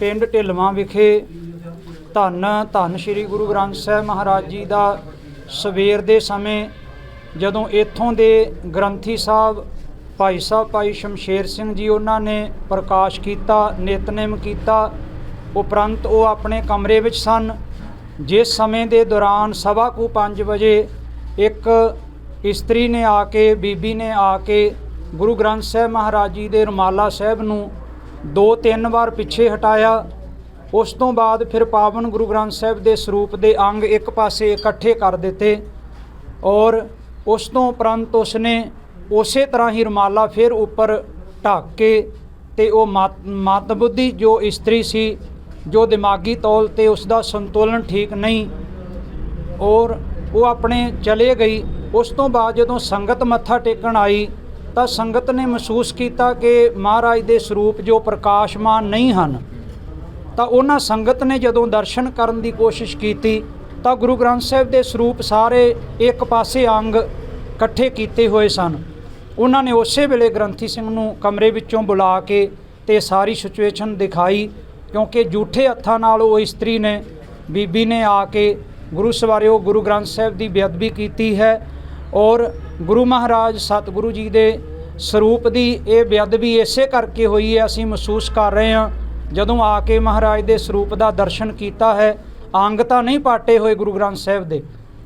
ਪਿੰਡ ਢਿਲਵਾਂ ਵਿਖੇ ਧੰਨ ਧੰਨ ਸ੍ਰੀ ਗੁਰੂ ਗ੍ਰੰਥ ਸਾਹਿਬ ਮਹਾਰਾਜ ਜੀ ਦਾ ਸਵੇਰ ਦੇ ਸਮੇਂ ਜਦੋਂ ਇੱਥੋਂ ਦੇ ਗ੍ਰੰਥੀ ਸਾਹਿਬ, ਭਾਈ ਸਾਹਿਬ, ਭਾਈ ਸ਼ਮਸ਼ੇਰ ਸਿੰਘ ਜੀ ਉਹਨਾਂ ਨੇ ਪ੍ਰਕਾਸ਼ ਕੀਤਾ, ਨਿਤਨੇਮ ਕੀਤਾ, ਉਪਰੰਤ ਉਹ ਆਪਣੇ ਕਮਰੇ ਵਿੱਚ ਸਨ। ਜਿਸ ਸਮੇਂ ਦੇ ਦੌਰਾਨ ਸਵਾ ਕੁ 5 ਵਜੇ ਇੱਕ ਇਸਤਰੀ ਨੇ ਆ ਕੇ, ਬੀਬੀ ਨੇ ਆ ਕੇ ਗੁਰੂ ਗ੍ਰੰਥ ਸਾਹਿਬ ਮਹਾਰਾਜ ਜੀ ਦੇ ਰੁਮਾਲਾ ਸਾਹਿਬ ਨੂੰ ਦੋ ਤਿੰਨ ਵਾਰ ਪਿੱਛੇ ਹਟਾਇਆ। ਉਸ ਤੋਂ ਬਾਅਦ ਫਿਰ ਪਾਵਨ ਗੁਰੂ ਗ੍ਰੰਥ ਸਾਹਿਬ ਦੇ ਸਰੂਪ ਦੇ ਅੰਗ ਇੱਕ ਪਾਸੇ ਇਕੱਠੇ ਕਰ ਦਿੱਤੇ ਔਰ ਉਸ ਤੋਂ ਉਪਰੰਤ ਉਸਨੇ ਉਸੇ ਤਰ੍ਹਾਂ ਹੀ ਰੁਮਾਲਾ ਫਿਰ ਉੱਪਰ ਢੱਕ ਕੇ ਤੇ ਉਹ ਮਤ ਮਤ ਬੁੱਧੀ ਜੋ ਇਸਤਰੀ ਸੀ, ਜੋ ਦਿਮਾਗੀ ਤੌਲ ਤੇ ਉਸ ਦਾ ਸੰਤੁਲਨ ਠੀਕ ਨਹੀਂ ਔਰ ਉਹ ਆਪਣੇ ਚਲੇ ਗਈ। ਉਸ ਤੋਂ ਬਾਅਦ ਜਦੋਂ ਸੰਗਤ ਮੱਥਾ ਟੇਕਣ ਆਈ ਤਾਂ ਸੰਗਤ ਨੇ ਮਹਿਸੂਸ ਕੀਤਾ ਕਿ ਮਹਾਰਾਜ ਦੇ ਸਰੂਪ ਜੋ ਪ੍ਰਕਾਸ਼ਮਾਨ ਨਹੀਂ ਹਨ, ਤਾਂ ਉਹਨਾਂ ਸੰਗਤ ਨੇ ਜਦੋਂ ਦਰਸ਼ਨ ਕਰਨ ਦੀ ਕੋਸ਼ਿਸ਼ ਕੀਤੀ, ਤਾਂ ਗੁਰੂ ਗ੍ਰੰਥ ਸਾਹਿਬ ਦੇ ਸਰੂਪ ਸਾਰੇ ਇੱਕ ਪਾਸੇ ਅੰਗ ਇਕੱਠੇ ਕੀਤੇ ਹੋਏ ਸਨ। ਉਹਨਾਂ ਨੇ ਉਸੇ ਵੇਲੇ ਗ੍ਰੰਥੀ ਸਿੰਘ ਨੂੰ ਕਮਰੇ ਵਿੱਚੋਂ ਬੁਲਾ ਕੇ ਤੇ ਸਾਰੀ ਸਿਚੁਏਸ਼ਨ ਦਿਖਾਈ, ਕਿਉਂਕਿ ਝੂਠੇ ਹੱਥਾਂ ਨਾਲ ਉਹ ਇਸਤਰੀ ਨੇ, ਬੀਬੀ ਨੇ ਆ ਕੇ ਗੁਰੂ ਸਵਾਰਿਓ ਗੁਰੂ ਗ੍ਰੰਥ ਸਾਹਿਬ ਦੀ ਬੇਅਦਬੀ ਕੀਤੀ ਹੈ ਔਰ ਗੁਰੂ ਮਹਾਰਾਜ ਸਤਿਗੁਰੂ ਜੀ ਦੇ ਸਰੂਪ ਦੀ ਇਹ ਬੇਅਦਬੀ ਇਸੇ ਕਰਕੇ ਹੋਈ ਹੈ, ਅਸੀਂ ਮਹਿਸੂਸ ਕਰ ਰਹੇ ਹਾਂ, ਜਦੋਂ ਆ ਕੇ ਮਹਾਰਾਜ ਦੇ ਸਰੂਪ ਦਾ ਦਰਸ਼ਨ ਕੀਤਾ ਹੈ, ਅੰਗ ਤਾਂ ਨਹੀਂ ਪਾਟੇ ਹੋਏ ਗੁਰੂ ਗ੍ਰੰਥ ਸਾਹਿਬ ਦੇ,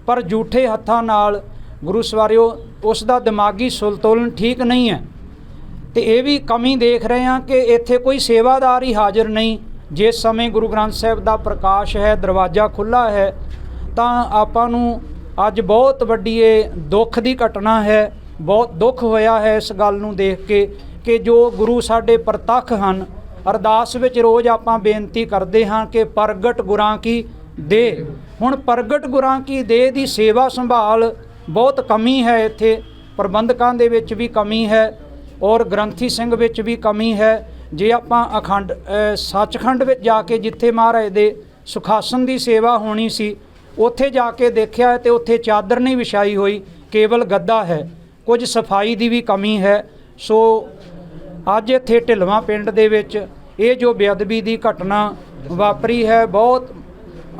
ਪਰ ਝੂਠੇ ਹੱਥਾਂ ਨਾਲ ਗੁਰੂ ਸਵਾਰਿਓ, ਉਸ ਦਾ ਦਿਮਾਗੀ ਸੰਤੁਲਨ ਠੀਕ ਨਹੀਂ ਹੈ। ਤੇ ਇਹ ਵੀ ਕਮੀ ਦੇਖ ਰਹੇ ਹਾਂ ਕਿ ਇੱਥੇ ਕੋਈ ਸੇਵਾਦਾਰ ਹੀ ਹਾਜ਼ਰ ਨਹੀਂ, ਜਿਸ ਸਮੇਂ ਗੁਰੂ ਗ੍ਰੰਥ ਸਾਹਿਬ ਦਾ ਪ੍ਰਕਾਸ਼ ਹੈ, ਦਰਵਾਜ਼ਾ ਖੁੱਲਾ ਹੈ, ਤਾਂ ਆਪਾਂ ਨੂੰ ਅੱਜ ਬਹੁਤ ਵੱਡੀ ਇਹ ਦੁੱਖ ਦੀ ਘਟਨਾ ਹੈ, ਬਹੁਤ ਦੁੱਖ ਹੋਇਆ ਹੈ ਇਸ ਗੱਲ ਨੂੰ ਦੇਖ ਕੇ ਕਿ ਜੋ ਗੁਰੂ ਸਾਡੇ ਪ੍ਰਤੱਖ ਹਨ, ਅਰਦਾਸ ਵਿੱਚ ਰੋਜ਼ ਆਪਾਂ ਬੇਨਤੀ ਕਰਦੇ ਹਾਂ ਕਿ ਪ੍ਰਗਟ ਗੁਰਾਂ ਕੀ ਦੇ। ਹੁਣ ਪ੍ਰਗਟ ਗੁਰਾਂ ਕੀ ਦੇ ਦੀ ਸੇਵਾ ਸੰਭਾਲ ਬਹੁਤ ਕਮੀ ਹੈ ਇੱਥੇ, ਪ੍ਰਬੰਧਕਾਂ ਦੇ ਵਿੱਚ ਵੀ ਕਮੀ ਹੈ ਔਰ ਗ੍ਰੰਥੀ ਸਿੰਘ ਵਿੱਚ ਵੀ ਕਮੀ ਹੈ। ਜੇ ਆਪਾਂ ਅਖੰਡ ਸੱਚਖੰਡ ਵਿੱਚ ਜਾ ਕੇ ਜਿੱਥੇ ਮਹਾਰਾਜ ਦੇ ਸੁਖਾਸਨ ਦੀ ਸੇਵਾ ਹੋਣੀ ਸੀ ਉੱਥੇ ਜਾ ਕੇ ਦੇਖਿਆ ਤੇ ਉੱਥੇ ਚਾਦਰ ਨਹੀਂ ਵਿਛਾਈ ਹੋਈ, ਕੇਵਲ ਗੱਦਾ ਹੈ। ਕੁਝ ਸਫ਼ਾਈ ਦੀ ਵੀ ਕਮੀ ਹੈ। ਸੋ ਅੱਜ ਇੱਥੇ ਢਿਲਵਾਂ ਪਿੰਡ ਦੇ ਵਿੱਚ ਇਹ ਜੋ ਬੇਅਦਬੀ ਦੀ ਘਟਨਾ ਵਾਪਰੀ ਹੈ, ਬਹੁਤ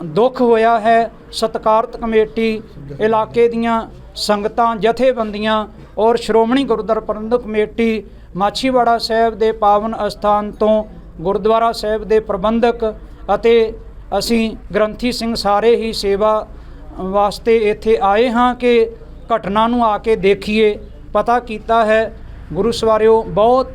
ਦੁੱਖ ਹੋਇਆ ਹੈ। ਸਤਕਾਰਤ ਕਮੇਟੀ ਇਲਾਕੇ ਦੀਆਂ ਸੰਗਤਾਂ, ਜਥੇਬੰਦੀਆਂ ਔਰ ਸ਼੍ਰੋਮਣੀ ਗੁਰਦੁਆਰਾ ਪ੍ਰਬੰਧਕ ਕਮੇਟੀ ਮਾਛੀਵਾੜਾ ਸਾਹਿਬ ਦੇ ਪਾਵਨ ਅਸਥਾਨ ਤੋਂ ਗੁਰਦੁਆਰਾ ਸਾਹਿਬ ਦੇ ਪ੍ਰਬੰਧਕ ਅਤੇ ਅਸੀਂ ਗ੍ਰੰਥੀ ਸਿੰਘ ਸਾਰੇ ਹੀ ਸੇਵਾ ਵਾਸਤੇ ਇੱਥੇ ਆਏ ਹਾਂ ਕਿ ਘਟਨਾ ਨੂੰ ਆ ਕੇ ਦੇਖੀਏ। ਪਤਾ ਕੀਤਾ ਹੈ, ਗੁਰੂ ਸਵਾਰਿਓ, ਬਹੁਤ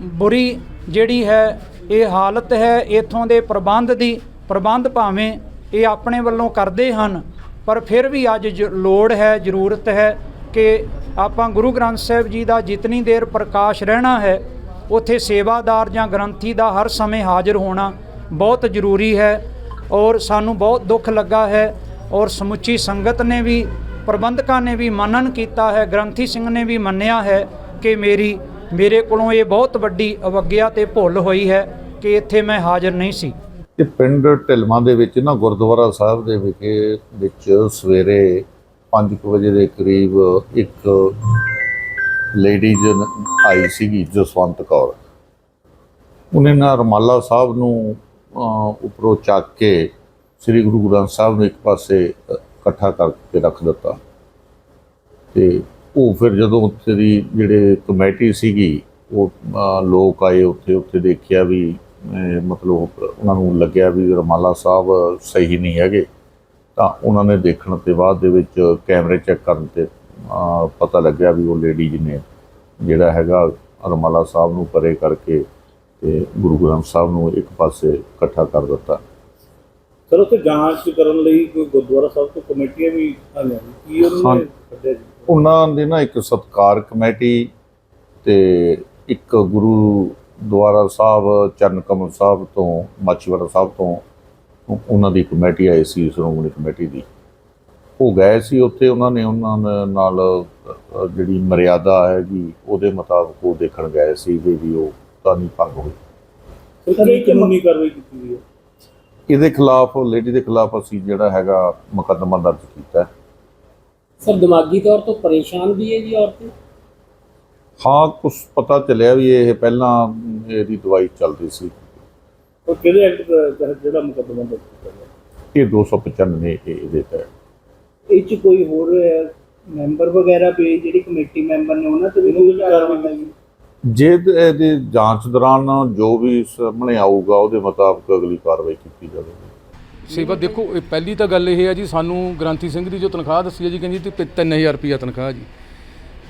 ਬੁਰੀ ਜਿਹੜੀ ਹੈ, ਇਹ ਹਾਲਤ ਹੈ, ਇਥੋਂ ਦੇ ਪ੍ਰਬੰਧ ਦੀ, ਪ੍ਰਬੰਧ ਭਾਵੇਂ ਇਹ ਆਪਣੇ ਵੱਲੋਂ ਕਰਦੇ ਹਨ, ਪਰ ਫਿਰ ਵੀ ਅੱਜ ਜ- ਲੋੜ ਹੈ, ਜ਼ਰੂਰਤ ਹੈ ਕਿ ਆਪਾਂ ਗੁਰੂ ਗ੍ਰੰਥ ਸਾਹਿਬ ਜੀ ਦਾ ਜਿਤਨੀ ਦੇਰ ਪ੍ਰਕਾਸ਼ ਰਹਿਣਾ ਹੈ, ਉੱਥੇ ਸੇਵਾਦਾਰ ਜਾਂ ਗ੍ਰੰਥੀ ਦਾ ਹਰ ਸਮੇਂ ਹਾਜ਼ਰ ਹੋਣਾ ਬਹੁਤ ਜ਼ਰੂਰੀ ਹੈ ਔਰ ਸਾਨੂੰ ਬਹੁਤ ਦੁੱਖ ਲੱਗਾ ਹੈ ਔਰ ਸਮੁੱਚੀ ਸੰਗਤ ਨੇ ਵੀ, ਪ੍ਰਬੰਧਕਾਂ ਨੇ ਵੀ ਮੰਨਣ ਕੀਤਾ ਹੈ, ਗ੍ਰੰਥੀ ਸਿੰਘ ਨੇ ਵੀ ਮੰਨਿਆ ਹੈ ਕਿ ਮੇਰੀ, ਮੇਰੇ ਕੋਲੋਂ ਇਹ ਬਹੁਤ ਵੱਡੀ ਅਵਗਿਆ ਤੇ ਭੁੱਲ ਹੋਈ ਹੈ ਕਿ ਇੱਥੇ ਮੈਂ ਹਾਜ਼ਰ ਨਹੀਂ ਸੀ। ਇਹ ਪਿੰਡ ਢਿਲਮਾਂ ਦੇ ਵਿੱਚ ਨਾ, ਗੁਰਦੁਆਰਾ ਸਾਹਿਬ ਦੇ ਵਿਖੇ, ਵਿੱਚ ਸਵੇਰੇ 5 ਵਜੇ ਦੇ ਕਰੀਬ ਇੱਕ ਲੇਡੀਜ਼ ਆਈ ਸੀਗੀ ਜਸਵੰਤ ਕੌਰ। ਉਹਨੇ ਨਾ ਰਮਾਲਾ ਸਾਹਿਬ ਨੂੰ ਉੱਪਰੋਂ ਚੱਕ ਕੇ ਸ੍ਰੀ ਗੁਰੂ ਗ੍ਰੰਥ ਸਾਹਿਬ ਨੂੰ ਇੱਕ ਪਾਸੇ ਇਕੱਠਾ ਕਰਕੇ ਰੱਖ ਦਿੱਤਾ। ਤੇ ਉਹ ਫਿਰ ਜਦੋਂ ਉੱਥੇ ਦੀ ਜਿਹੜੇ ਕਮੇਟੀ ਸੀਗੀ, ਉਹ ਲੋਕ ਆਏ ਉੱਥੇ ਉੱਥੇ ਦੇਖਿਆ ਵੀ ਮਤਲਬ ਉਹਨਾਂ ਨੂੰ ਲੱਗਿਆ ਵੀ ਰਮਾਲਾ ਸਾਹਿਬ ਸਹੀ ਨਹੀਂ ਹੈਗੇ। ਤਾਂ ਉਹਨਾਂ ਨੇ ਦੇਖਣ ਤੇ ਬਾਅਦ ਦੇ ਵਿੱਚ ਕੈਮਰੇ ਚੈੱਕ ਕਰਨ ਤੇ ਪਤਾ ਲੱਗਿਆ ਵੀ ਉਹ ਲੇਡੀਜ਼ ਨੇ ਜਿਹੜਾ ਹੈਗਾ ਰਮਾਲਾ ਸਾਹਿਬ ਨੂੰ ਪਰੇ ਕਰਕੇ ਤੇ ਗੁਰੂ ਗ੍ਰੰਥ ਸਾਹਿਬ ਨੂੰ ਇੱਕ ਪਾਸੇ ਇਕੱਠਾ ਕਰ ਦਿੱਤਾ। ਸਰ ਉੱਥੇ ਜਾਂਚ ਕਰਨ ਲਈ ਕੋਈ ਗੁਰਦੁਆਰਾ ਸਾਹਿਬ ਤੋਂ ਕਮੇਟੀਆਂ ਵੀ ਆਈਆਂ ਕੀ ਉਹਨਾਂ। ਨੇ ਕੱਢਿਆ ਜੀ? ਉਹਨਾਂ ਦੇ ਨਾ ਇੱਕ ਸਤਕਾਰ ਕਮੇਟੀ ਤੇ ਇੱਕ ਗੁਰੂ ਦੁਆਰਾ ਸਾਹਿਬ ਚਰਨ ਕਮਲ ਸਾਹਿਬ ਤੋਂ ਮਾਚੀਵਾੜਾ ਸਾਹਿਬ ਤੋਂ ਉਹ- ਉਹਨਾਂ ਦੀ ਕਮੇਟੀ ਆਈ ਸੀ ਸ਼੍ਰੋਮਣੀ ਕਮੇਟੀ ਦੀ। ਉਹ ਗਏ ਸੀ ਉੱਥੇ ਉਹਨਾਂ ਨੇ ਉਹਨਾਂ ਨਾਲ ਅ, ਜਿਹੜੀ ਮਰਿਆਦਾ ਹੈਗੀ ਉਹਦੇ ਮੁਤਾਬਕ ਉਹ ਦੇਖਣ ਗਏ ਸੀ ਵੀ ਵੀ ਉਹ ਤਾਂ ਨਹੀਂ ਭੰਗ ਹੋਈ। ਸਰ ਕੀ ਕਾਨੂੰਨੀ ਕਾਰਵਾਈ ਕੀਤੀ ਗਈ ਹੈ? ਇਹਦੇ ਖਿਲਾਫ ਲੇਡੀ ਦੇ ਖਿਲਾਫ ਅਸੀਂ ਜਿਹੜਾ ਹੈਗਾ ਮੁਕੱਦਮਾ ਦਰਜ ਕੀਤਾ ਹੈ। ਸਰ ਦਿਮਾਗੀ ਤੌਰ ਤੋਂ ਪਰੇਸ਼ਾਨ ਵੀ ਹੈ ਜੀ ਔਰਤ? ਹਾਂ ਕੁਝ ਪਤਾ ਚੱਲਿਆ ਵੀ ਇਹ ਪਹਿਲਾਂ ਇਹਦੀ ਦਵਾਈ ਚੱਲਦੀ ਸੀ। ਉਹ ਕਿਹਦੇ ਐਕਟ ਤਹਿਤ ਜਿਹੜਾ ਮੁਕੱਦਮਾ ਦਰਜ ਕੀਤਾ ਗਿਆ? ਇਹ 295 ਇਹ ਇਹਦੇ ਤਹਿਤ। ਇਹ ਚ ਕੋਈ ਹੋਰ ਮੈਂਬਰ ਵਗੈਰਾ ਵੀ ਜਿਹੜੀ ਕਮੇਟੀ ਮੈਂਬਰ ਨੇ ਉਹਨਾਂ ਤੇ ਵੀ ਕੋਈ ਕਾਰਵਾਈ ਹੋਈ ਜੇ ਇਹਦੀ ਜਾਂਚ ਦੌਰਾਨ ਜੋ ਵੀ ਸਾਹਮਣੇ ਆਊਗਾ, ਉਹਦੇ ਮੁਤਾਬਕ ਅਗਲੀ ਕਾਰਵਾਈ ਕੀਤੀ ਜਾਵੇਗੀ। ਸੇਵਾ ਦੇਖੋ, ਇਹ ਪਹਿਲੀ ਤਾਂ ਗੱਲ ਇਹ ਹੈ ਜੀ, ਸਾਨੂੰ ਗ੍ਰਾਂਤੀ ਸਿੰਘ ਦੀ ਜੋ ਤਨਖਾਹ ਦੱਸੀ ਹੈ ਜੀ, ਕਹਿੰਦੀ ਤੇ 3000 ਰੁਪਿਆ ਤਨਖਾਹ ਜੀ।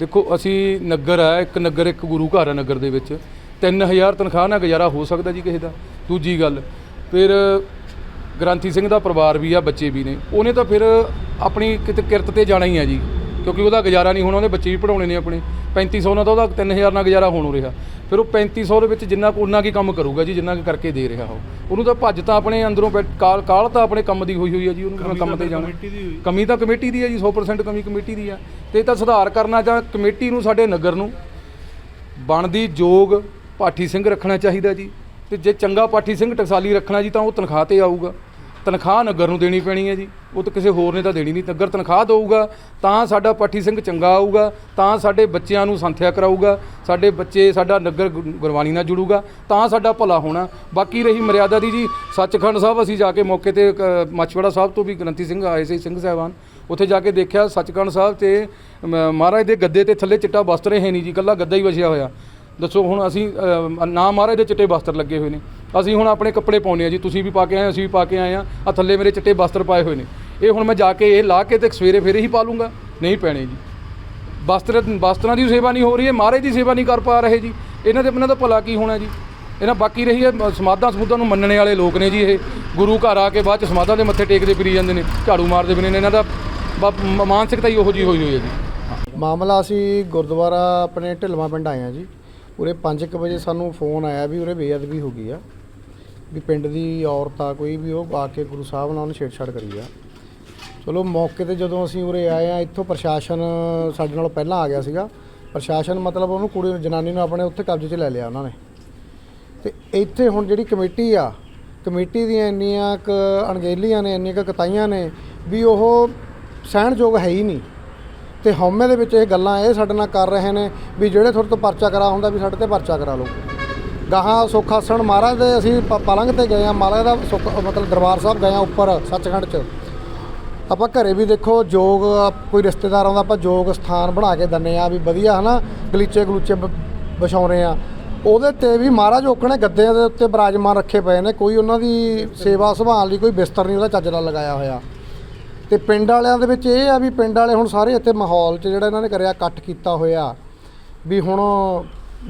ਦੇਖੋ, ਅਸੀਂ ਨਗਰ ਹੈ ਇੱਕ ਨਗਰ, ਇੱਕ ਗੁਰੂ ਘਰ ਹੈ ਨਗਰ ਦੇ ਵਿੱਚ। 3000 ਤਨਖਾਹ ਨਾਲ ਗੁਜ਼ਾਰਾ ਹੋ ਸਕਦਾ ਜੀ ਕਿਸੇ ਦਾ। ਦੂਜੀ ਗੱਲ, ਫਿਰ ਗ੍ਰਾਂਤੀ ਸਿੰਘ ਦਾ ਪਰਿਵਾਰ ਵੀ ਆ, ਬੱਚੇ ਵੀ ਨੇ। ਉਹਨੇ ਤਾਂ ਫਿਰ ਆਪਣੀ ਕਿਤੇ ਕਿਰਤ ਤੇ ਜਾਣਾ ਹੀ ਆ ਜੀ, ਕਿਉਂਕਿ ਉਹਦਾ ਗੁਜ਼ਾਰਾ ਨਹੀਂ ਹੋਣਾ, ਉਹਦੇ ਬੱਚੇ ਵੀ ਪੜਾਉਣੇ ਨੇ ਆਪਣੇ। 3500 ਨਾਲ ਤਾਂ ਉਹਦਾ 3000 ਨਾਲ ਗੁਜ਼ਾਰਾ ਹੋਣੋਂ ਰਿਹਾ। ਫਿਰ ਉਹ 3500 ਦੇ ਵਿੱਚ ਜਿੰਨਾ ਕੁ ਉਨਾ ਕੀ ਕੰਮ ਕਰੂਗਾ ਜੀ ਜਿੰਨਾ ਕੁ ਕਰਕੇ ਦੇ ਰਿਹਾ ਉਹ। ਉਹਨੂੰ ਤਾਂ ਭੱਜ ਤਾਂ ਆਪਣੇ ਅੰਦਰੋਂ ਕਾਲ ਕਾਲ ਤਾਂ ਆਪਣੇ ਕੰਮ ਦੀ ਹੋਈ ਹੋਈ ਹੈ ਜੀ ਉਹਨੂੰ ਕੰਮ ਤੇ ਜਾਣਾ। ਕਮੀ ਤਾਂ ਕਮੇਟੀ ਦੀ ਹੈ ਜੀ 100% ਕਮੀ ਕਮੇਟੀ ਦੀ ਆ। ਤੇ ਇਹ ਤਾਂ ਸੁਧਾਰ ਕਰਨਾ ਜਾਂ ਕਮੇਟੀ ਨੂੰ ਸਾਡੇ ਨਗਰ ਨੂੰ ਬਣਦੀ ਯੋਗ ਪਾਠੀ ਸਿੰਘ ਰੱਖਣਾ ਚਾਹੀਦਾ ਜੀ। ਤੇ ਜੇ ਚੰਗਾ ਪਾਠੀ ਸਿੰਘ ਟਕਸਾਲੀ ਰੱਖਣਾ ਜੀ ਤਾਂ ਉਹ ਤਨਖਾਹ ਤੇ ਆਊਗਾ। ਤਨਖਾਹ ਨਗਰ ਨੂੰ ਦੇਣੀ ਪੈਣੀ ਹੈ ਜੀ। ਉਹ ਤਾਂ ਕਿਸੇ ਹੋਰ ਨੇ ਤਾਂ ਦੇਣੀ ਨਹੀਂ। ਨਗਰ ਤਨਖਾਹ ਦੇਊਗਾ ਤਾਂ ਸਾਡਾ ਪਾਠੀ ਸਿੰਘ ਚੰਗਾ ਆਊਗਾ ਤਾਂ ਸਾਡੇ ਬੱਚਿਆਂ ਨੂੰ ਸੰਥਿਆ ਕਰਾਊਗਾ ਸਾਡੇ ਬੱਚੇ ਸਾਡਾ ਨਗਰ ਗੁਰਬਾਣੀ ਨਾਲ ਜੁੜੂਗਾ ਤਾਂ ਸਾਡਾ ਭਲਾ ਹੋਣਾ। ਬਾਕੀ ਰਹੀ ਮਰਿਆਦਾ ਦੀ ਜੀ ਸੱਚਖੰਡ ਸਾਹਿਬ ਅਸੀਂ ਜਾ ਕੇ ਮੌਕੇ ਤੇ ਅ, ਮਛਵੜਾ ਸਾਹਿਬ ਤੋਂ ਵੀ ਗ੍ਰੰਥੀ ਸਿੰਘ ਆਏ ਸੀ ਸਿੰਘ ਸਾਹਿਬਾਨ। ਉੱਥੇ ਜਾ ਕੇ ਦੇਖਿਆ ਸੱਚਖੰਡ ਸਾਹਿਬ ਤੇ ਮਹਾਰਾਜ ਦੇ ਗੱਦੇ ਤੇ ਥੱਲੇ ਚਿੱਟਾ ਵਸਤਰ ਹੈ ਨਹੀਂ ਜੀ ਇਕੱਲਾ ਗੱਦਾ ਹੀ ਵਸਿਆ ਹੋਇਆ। ਦੱਸੋ ਹੁਣ ਅਸੀਂ ਨਾ ਮਹਾਰਾਜ ਦੇ ਚਿੱਟੇ ਵਸਤਰ ਲੱਗੇ ਹੋਏ ਨੇ। ਅਸੀਂ ਹੁਣ ਆਪਣੇ ਕੱਪੜੇ ਪਾਉਣੇ ਆ ਜੀ, ਤੁਸੀਂ ਵੀ ਪਾ ਕੇ ਆਏ, ਅਸੀਂ ਵੀ ਪਾ ਕੇ ਆਏ ਆ ਆ ਥੱਲੇ ਮੇਰੇ ਚਿੱਟੇ ਵਸਤਰ ਪਾਏ ਹੋਏ ਨੇ। ਇਹ ਹੁਣ ਮੈਂ ਜਾ ਕੇ ਇਹ ਲਾ ਕੇ ਤੇ ਸਵੇਰੇ ਫੇਰੇ ਹੀ ਪਾ ਲੂੰਗਾ। ਨਹੀਂ ਪੈਣੇ ਜੀ। ਵਸਤਰ ਵਸਤਰਾਂ ਦੀ ਸੇਵਾ ਨਹੀਂ ਹੋ ਰਹੀ ਹੈ, ਮਹਾਰਾਜ ਦੀ ਸੇਵਾ ਨਹੀਂ ਕਰ ਪਾ ਰਹੇ ਜੀ। ਇਹਨਾਂ ਦੇ, ਇਹਨਾਂ ਦਾ ਭਲਾ ਕੀ ਹੋਣਾ ਜੀ? ਇਹਨਾਂ ਬਾਕੀ ਰਹੀ ਹੈ ਸਮਾਧਾਂ ਸਮੂਧਾਂ ਨੂੰ ਮੰਨਣੇ ਵਾਲੇ ਲੋਕ ਨੇ ਜੀ ਇਹ। ਗੁਰੂ ਘਰ ਆ ਕੇ ਬਾਅਦ ਚ ਸਮਾਧਾਂ ਦੇ ਮੱਥੇ ਟੇਕਦੇ ਫਿਰੀ ਜਾਂਦੇ ਨੇ, ਝਾੜੂ ਮਾਰਦੇ ਵੀ ਨੇ। ਇਹਨਾਂ ਦਾ ਬ- ਮਾਨਸਿਕਤਾ ਹੀ ਉਹੋ ਜੀ ਹੋਈ ਹੋਈ ਹੈ ਜੀ। ਮਾਮਲਾ ਅਸੀਂ ਗੁਰਦੁਆਰਾ ਆਪਣੇ ਢਿਲਵਾਂ ਪਿੰਡ ਆਏ ਆ ਜੀ। ਉਰੇ 5:00 ਵਜੇ ਸਾਨੂੰ ਫੋਨ ਆਇਆ ਵੀ ਉਰੇ ਬੇਅਦਬੀ ਹੋ ਗਈ ਆ। ਵੀ ਪਿੰਡ ਦੀ ਔਰਤ ਆ, ਕੋਈ ਵੀ ਉਹ ਆ ਕੇ ਗੁਰੂ ਸਾਹਿਬ ਨਾਲ ਉਹਨੇ ਛੇੜਛਾੜ ਕਰੀ ਆ। ਚਲੋ ਮੌਕੇ ਤੇ ਜਦੋਂ ਅਸੀਂ ਉਰੇ ਆਏ ਆ, ਇੱਥੋਂ ਪ੍ਰਸ਼ਾਸਨ ਸਾਡੇ ਨਾਲ ਪਹਿਲਾਂ ਆ ਗਿਆ ਸੀਗਾ। ਪ੍ਰਸ਼ਾਸਨ ਮਤਲਬ ਉਹਨੂੰ ਕੁੜੀ ਨੂੰ, ਜਨਾਨੀ ਨੂੰ ਆਪਣੇ ਉੱਥੇ ਕਬਜ਼ੇ 'ਚ ਲੈ ਲਿਆ ਉਹਨਾਂ ਨੇ। ਤੇ ਇੱਥੇ ਹੁਣ ਜਿਹੜੀ ਕਮੇਟੀ ਆ, ਕਮੇਟੀ ਦੀਆਂ ਇੰਨੀਆਂ ਕ ਅਣਗਹਿਲੀਆਂ ਨੇ, ਇੰਨੀਆਂ ਕੁ ਕਤਾਈਆਂ ਨੇ ਵੀ ਉਹ ਸਹਿਣਯੋਗ ਹੈ ਹੀ ਨਹੀਂ। ਤੇ ਹਉਮੈ ਦੇ ਵਿੱਚ ਇਹ ਗੱਲਾਂ ਇਹ ਸਾਡੇ ਨਾਲ ਕਰ ਰਹੇ ਨੇ ਵੀ ਜਿਹੜੇ ਤੁਹਾਡੇ ਤੋਂ ਪਰਚਾ ਕਰਾ ਹੁੰਦਾ ਵੀ ਸਾਡੇ ਤੇ ਪਰਚਾ ਕਰਾ ਲਓ। ਗਾਹਾਂ ਸੁੱਖ ਆਸਣ ਮਹਾਰਾਜ ਦੇ ਅਸੀਂ ਪ- ਪਲੰਗ ਤੇ ਗਏ ਆ ਮਹਾਰਾਜ ਦਾ ਸੁੱਖ, ਮਤਲਬ ਦਰਬਾਰ ਸਾਹਿਬ ਗਏ ਆ ਉੱਪਰ, ਸੱਚਖੰਡ 'ਚ। ਆਪਾਂ ਘਰੇ ਵੀ ਦੇਖੋ ਜੋਗ, ਕੋਈ ਰਿਸ਼ਤੇਦਾਰ ਆਉਂਦਾ, ਆਪਾਂ ਜੋਗ ਸਥਾਨ ਬਣਾ ਕੇ ਦਿੰਨੇ ਆ ਵੀ ਵਧੀਆ ਹਨਾ, ਗਲੀਚੇ ਗਲੂਚੇ ਬ- ਵਿਛਾਉਣੇ ਆ ਉਹਦੇ ਤੇ ਵੀ ਮਹਾਰਾਜ ਔਖਣੇ ਗੱਦਿਆਂ ਦੇ ਉੱਤੇ ਬਿਰਾਜਮਾਨ ਰੱਖੇ ਪਏ ਨੇ, ਕੋਈ ਉਹਨਾਂ ਦੀ ਸੇਵਾ ਸੰਭਾਲ ਲਈ ਕੋਈ ਬਿਸਤਰ ਨਹੀਂ, ਉਹਦਾ ਚੱਜ ਲਗਾਇਆ ਹੋਇਆ। ਤੇ ਪਿੰਡ ਵਾਲਿਆਂ ਦੇ ਵਿੱਚ ਇਹ ਆ ਵੀ ਪਿੰਡ ਵਾਲੇ ਹੁਣ ਸਾਰੇ ਇੱਥੇ ਮਾਹੌਲ 'ਚ ਜਿਹੜਾ ਇਹਨਾਂ ਨੇ ਕਰਿਆ, ਇਕੱਠ ਕੀਤਾ ਹੋਇਆ। ਵੀ ਹੁਣ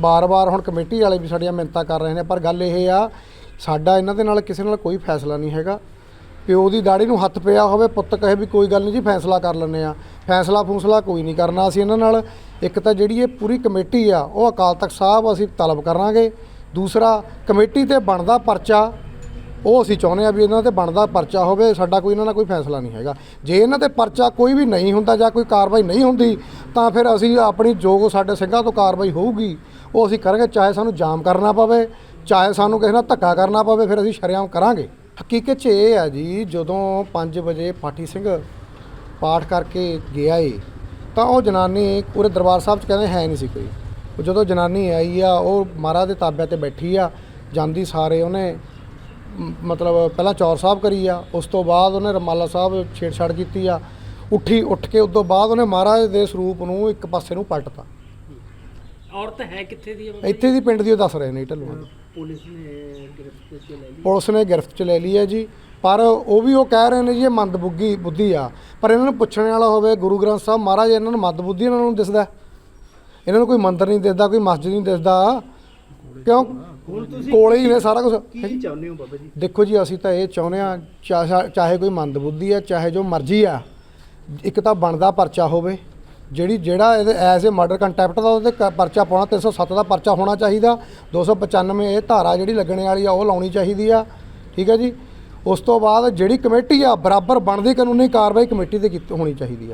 ਬਾਰ-ਬਾਰ ਹੁਣ ਕਮੇਟੀ ਵਾਲੇ ਵੀ ਸਾਡੀਆਂ ਮਿੰਨਤਾਂ ਕਰ ਰਹੇ ਨੇ, ਪਰ ਗੱਲ ਇਹ ਆ, ਸਾਡਾ ਇਹਨਾਂ ਦੇ ਨਾਲ ਕਿਸੇ ਨਾਲ ਕੋਈ ਫੈਸਲਾ ਨਹੀਂ ਹੈਗਾ। ਪਿਓ ਦੀ ਦਾੜੀ ਨੂੰ ਹੱਥ ਪਿਆ ਹੋਵੇ, ਪੁੱਤ ਕਹੇ ਵੀ ਕੋਈ ਗੱਲ ਨਹੀਂ ਜੀ, ਫੈਸਲਾ ਕਰ ਲੈਂਦੇ ਆ ਫੈਸਲਾ ਫੂਸਲਾ ਕੋਈ ਨਹੀਂ ਕਰਨਾ ਅਸੀਂ ਇਹਨਾਂ ਨਾਲ। ਇੱਕ ਤਾਂ ਜਿਹੜੀ ਇਹ ਪੂਰੀ ਕਮੇਟੀ ਆ, ਉਹ ਅਕਾਲ ਤਖਤ ਸਾਹਿਬ ਅਸੀਂ ਤਲਬ ਕਰਾਂਗੇ। ਦੂਸਰਾ, ਕਮੇਟੀ ਤੇ ਬਣਦਾ ਪਰਚਾ, ਉਹ ਅਸੀਂ ਚਾਹੁੰਦੇ ਆ ਵੀ ਇਹਨਾਂ ਤੇ ਬਣਦਾ ਪਰਚਾ ਹੋਵੇ, ਸਾਡਾ ਕੋਈ ਇਹਨਾਂ ਨਾਲ ਕੋਈ ਫੈਸਲਾ ਨਹੀਂ ਹੈਗਾ। ਜੇ ਇਹਨਾਂ ਤੇ ਪਰਚਾ ਕੋਈ ਵੀ ਨਹੀਂ ਹੁੰਦਾ ਜਾਂ ਕੋਈ ਕਾਰਵਾਈ ਨਹੀਂ ਹੁੰਦੀ, ਤਾਂ ਫਿਰ ਅਸੀਂ ਆਪਣੀ ਜੋ ਸਾਡੇ ਸਿੰਘਾਂ ਤੋਂ ਕਾਰਵਾਈ ਹੋਊਗੀ ਉਹ ਅਸੀਂ ਕਰਾਂਗੇ, ਚਾਹੇ ਸਾਨੂੰ ਜਾਮ ਕਰਨਾ ਪਵੇ, ਚਾਹੇ ਸਾਨੂੰ ਕਿਸੇ ਨਾਲ ਧੱਕਾ ਕਰਨਾ ਪਵੇ, ਫਿਰ ਅਸੀਂ ਸ਼ਰੇਆਮ ਕਰਾਂਗੇ। ਹਕੀਕਤ 'ਚ ਇਹ ਆ ਜੀ, ਜਦੋਂ 5 ਵਜੇ ਪਾਠੀ ਸਿੰਘ ਪਾਠ ਕਰਕੇ ਗਿਆ ਏ, ਤਾਂ ਉਹ ਜਨਾਨੀ ਪੂਰੇ ਦਰਬਾਰ ਸਾਹਿਬ 'ਚ ਕਹਿੰਦੇ, ਹੈ ਨਹੀਂ ਸੀ ਕੋਈ। ਉਹ ਜਦੋਂ ਜਨਾਨੀ ਆਈ ਆ, ਉਹ ਮਹਾਰਾਜ ਦੇ ਤਾਬਿਆਂ ਤੇ ਬੈਠੀ ਆ, ਜਾਂਦੀ ਸਾਰੇ ਉਹਨੇ ਮਤਲਬ ਪਹਿਲਾਂ ਚੌਰ ਸਾਹਿਬ ਕਰੀ ਆ, ਉਸ ਤੋਂ ਬਾਅਦ ਉਹਨੇ ਰਮਾਲਾ ਸਾਹਿਬ ਛੇੜਛਾੜ ਕੀਤੀ ਆ, ਉੱਠੀ, ਉੱਠ ਕੇ, ਉਸ ਤੋਂ ਬਾਅਦ ਉਹਨੇ ਮਹਾਰਾਜ ਦੇ ਸਰੂਪ ਨੂੰ ਇੱਕ ਪਾਸੇ ਨੂੰ ਪਲਟਤਾ। ਔਰਤ ਹੈ ਕਿੱਥੇ ਦੀ ਹੈ? ਇੱਥੇ ਦੀ ਪਿੰਡ ਦੀ ਉਹ ਦੱਸ ਰਹੇ ਨੇ ਢੱਲੂਆਂ ਦੀ ਪੁਲਿਸ ਨੇ ਗ੍ਰਿਫਤ ਚ ਲੈ ਲਈ। ਪੁਲਿਸ ਨੇ ਗ੍ਰਿਫਤ ਚ ਲੈ ਲਈ ਹੈ ਜੀ। ਪਰ ਉਹ ਵੀ ਉਹ ਕਹਿ ਰਹੇ ਨੇ ਜੀ ਇਹ ਮੰਦਬੁੱਧੀ ਬੁੱਧੀ ਆ। ਪਰ ਇਹਨਾਂ ਨੂੰ ਪੁੱਛਣ ਵਾਲਾ ਹੋਵੇ ਗੁਰੂ ਗ੍ਰੰਥ ਸਾਹਿਬ ਮਹਾਰਾਜ ਇਹਨਾਂ ਨੂੰ ਮੰਦਬੁੱਧੀ ਇਹਨਾਂ ਨੂੰ ਦਿਸਦਾ ਇਹਨਾਂ ਨੂੰ ਕੋਈ ਮੰਦਰ ਨਹੀਂ ਦਿਸਦਾ ਕੋਈ ਮਸਜਿਦ ਨਹੀਂ ਦਿਸਦਾ। ਕਿਉਂ? ਕੋਲੇ ਹੀ ਨੇ ਸਾਰਾ ਕੁਝ ਕੀ ਚਾਹੁੰਦੇ ਹੋ ਬਾਬਾ ਜੀ? ਦੇਖੋ ਜੀ ਅਸੀਂ ਤਾਂ ਇਹ ਚਾਹੁੰਦੇ ਆ ਚਾਹੇ ਕੋਈ ਮੰਦਬੁੱਧੀ ਆ ਚਾਹੇ ਜੋ ਮਰਜ਼ੀ ਆ ਇੱਕ ਤਾਂ ਬਣਦਾ ਪਰਚਾ ਹੋਵੇ। ਜਿਹੜੀ ਜਿਹੜਾ ਇਹਦੇ ਐਜ਼ ਏ ਮਰਡਰ ਕੰਟੈਂਪਟ ਦਾ ਉਹਦੇ ਕ- ਪਰਚਾ ਪਾਉਣਾ 307 ਦਾ ਪਰਚਾ ਹੋਣਾ ਚਾਹੀਦਾ 295 ਇਹ ਧਾਰਾ ਜਿਹੜੀ ਲੱਗਣੇ ਵਾਲੀ ਆ, ਉਹ ਲਾਉਣੀ ਚਾਹੀਦੀ ਆ, ਠੀਕ ਹੈ ਜੀ? ਉਸ ਤੋਂ ਬਾਅਦ ਜਿਹੜੀ ਕਮੇਟੀ ਆ, ਬਰਾਬਰ ਬਣਦੀ ਕਾਨੂੰਨੀ ਕਾਰਵਾਈ ਕਮੇਟੀ ਤੇ ਕੀਤੀ, ਹੋਣੀ ਚਾਹੀਦੀ ਆ।